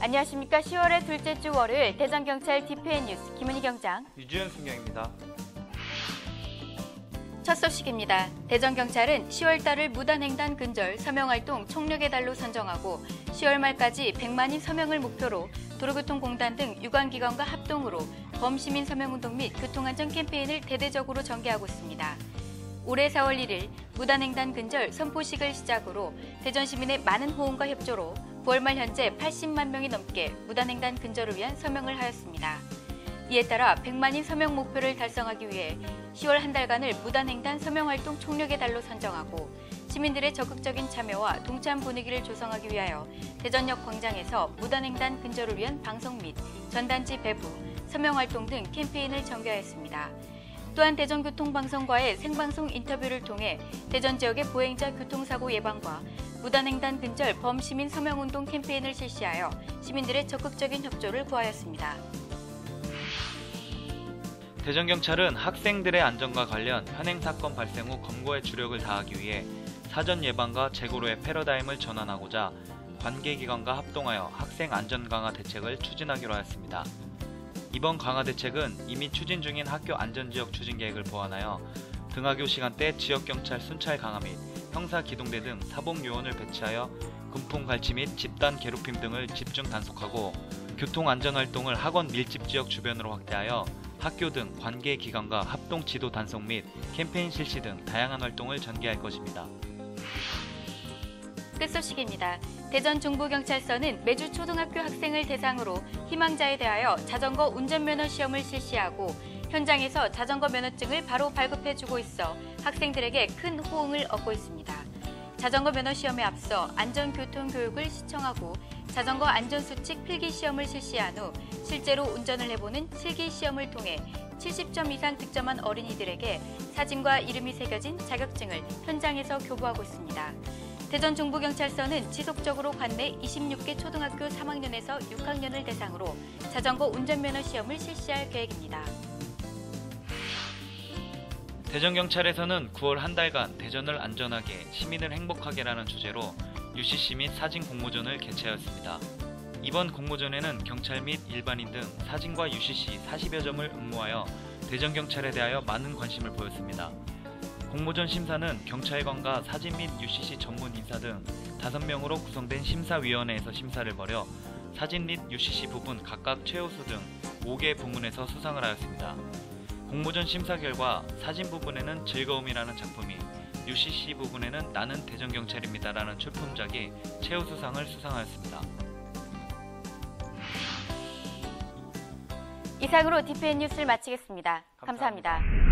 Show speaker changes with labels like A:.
A: 안녕하십니까. 10월의 둘째 주 월요일 대전경찰 DPN 뉴스 김은희 경장.
B: 유주현 순경입니다.
A: 첫 소식입니다. 대전경찰은 10월 달을 무단횡단 근절 서명활동 총력의 달로 선정하고 10월 말까지 100만인 서명을 목표로 도로교통공단 등 유관기관과 합동으로 범시민 서명운동 및 교통안전 캠페인을 대대적으로 전개하고 있습니다. 올해 4월 1일 무단횡단 근절 선포식을 시작으로 대전 시민의 많은 호응과 협조로 9월 말 현재 80만 명이 넘게 무단횡단 근절을 위한 서명을 하였습니다. 이에 따라 100만인 서명 목표를 달성하기 위해 10월 한 달간을 무단횡단 서명활동 총력의 달로 선정하고 시민들의 적극적인 참여와 동참 분위기를 조성하기 위하여 대전역 광장에서 무단횡단 근절을 위한 방송 및 전단지 배부, 서명활동 등 캠페인을 전개하였습니다. 또한 대전교통방송과의 생방송 인터뷰를 통해 대전 지역의 보행자 교통사고 예방과 무단횡단 근절 범시민 서명운동 캠페인을 실시하여 시민들의 적극적인 협조를 구하였습니다.
B: 대전경찰은 학생들의 안전과 관련 현행 사건 발생 후 검거에 주력을 다하기 위해 사전 예방과 재고로의 패러다임을 전환하고자 관계기관과 합동하여 학생 안전 강화 대책을 추진하기로 하였습니다. 이번 강화 대책은 이미 추진 중인 학교 안전지역 추진 계획을 보완하여 등하교 시간대 지역경찰 순찰 강화 및 형사 기동대 등 사복 요원을 배치하여 금품 갈취 및 집단 괴롭힘 등을 집중 단속하고 교통 안전 활동을 학원 밀집 지역 주변으로 확대하여 학교 등 관계 기관과 합동 지도 단속 및 캠페인 실시 등 다양한 활동을 전개할 것입니다.
A: 끝 소식입니다. 대전 중부경찰서는 매주 초등학교 학생을 대상으로 희망자에 대하여 자전거 운전면허 시험을 실시하고 현장에서 자전거 면허증을 바로 발급해주고 있어 학생들에게 큰 호응을 얻고 있습니다. 자전거 면허 시험에 앞서 안전교통 교육을 시청하고 자전거 안전수칙 필기 시험을 실시한 후 실제로 운전을 해보는 실기 시험을 통해 70점 이상 득점한 어린이들에게 사진과 이름이 새겨진 자격증을 현장에서 교부하고 있습니다. 대전 중부경찰서는 지속적으로 관내 26개 초등학교 3학년에서 6학년을 대상으로 자전거 운전면허 시험을 실시할 계획입니다.
B: 대전경찰에서는 9월 한 달간 대전을 안전하게 시민을 행복하게라는 주제로 UCC 및 사진 공모전을 개최하였습니다. 이번 공모전에는 경찰 및 일반인 등 사진과 UCC 40여 점을 응모하여 대전경찰에 대하여 많은 관심을 보였습니다. 공모전 심사는 경찰관과 사진 및 UCC 전문 인사 등 5명으로 구성된 심사위원회에서 심사를 벌여 사진 및 UCC 부분 각각 최우수 등 5개 부문에서 수상을 하였습니다. 공모전 심사 결과 사진 부분에는 즐거움이라는 작품이 UCC 부분에는 나는 대전경찰입니다라는 출품작이 최우수상을 수상하였습니다.
A: 이상으로 DPN 뉴스를 마치겠습니다 감사합니다.